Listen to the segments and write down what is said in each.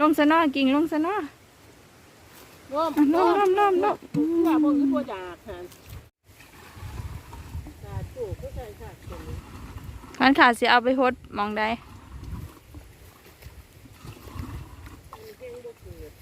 ลงซะเนาะกิ่งลงซะเนาะร่มอะร่มร่มร่มร่มว่าพวกนี้พวกอยากหันกาจูก็ใช่ค่ะคนนี้ขันขาสิเอาไปโฮดหมองใด เพลงบ่เกิด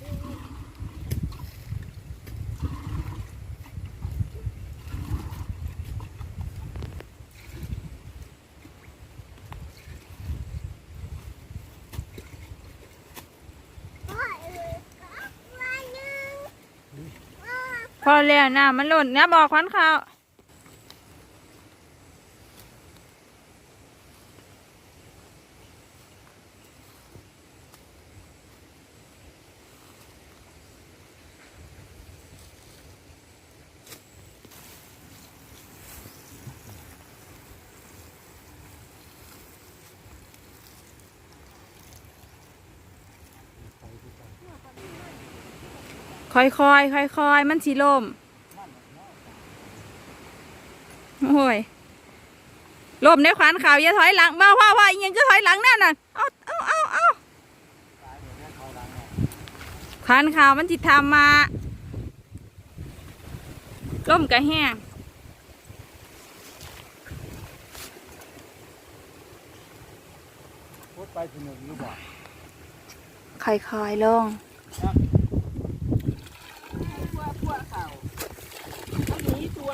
พอแล้วน้ำมันหล่นนะบอกควันข้าว ค่อยๆค่อยๆมันสีลมโอ้ยลมในขวานขาวอย่าถอยหลังมาว่าว่าอีหยังก็ถอยหลังแน่น่ะเอาเอาเอาเอาขวานขาวมันจิทำมาล่มกระแห้งพูดไปสนุกหรือเปล่าค่อยๆลง พวกพวกเขาเขาหนีตัว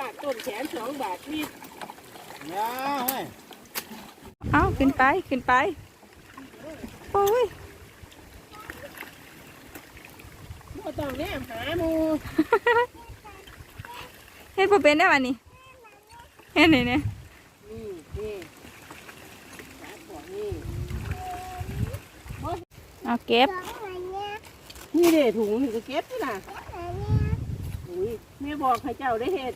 เขาไม่ฝากต้นแขนสองบาทนี่เนี่ยให้ยเอาขึ้นไปขึ้นไปโอ้ยบ่ต้องแนมหาหมูเฮ็ดพอเป็นได้วันนี้เฮ็ดไหนเนี่ยนี่นี่หาพวกนี่เอาเก็บนี่เด้ถุงนี่ก็เก็บนี่ล่ะอุ้ยแม่บอกให้เจ้าได้เฮ็ด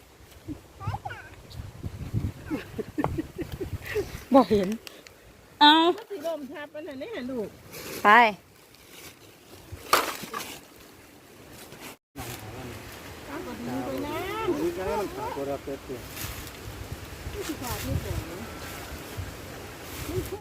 บ่เห็น เอามันสิลมทับมันน่ะเนี่ยลูกไปเอาก็ดึงไปน้ดีกันแล้วมันขาดตัวเราเป็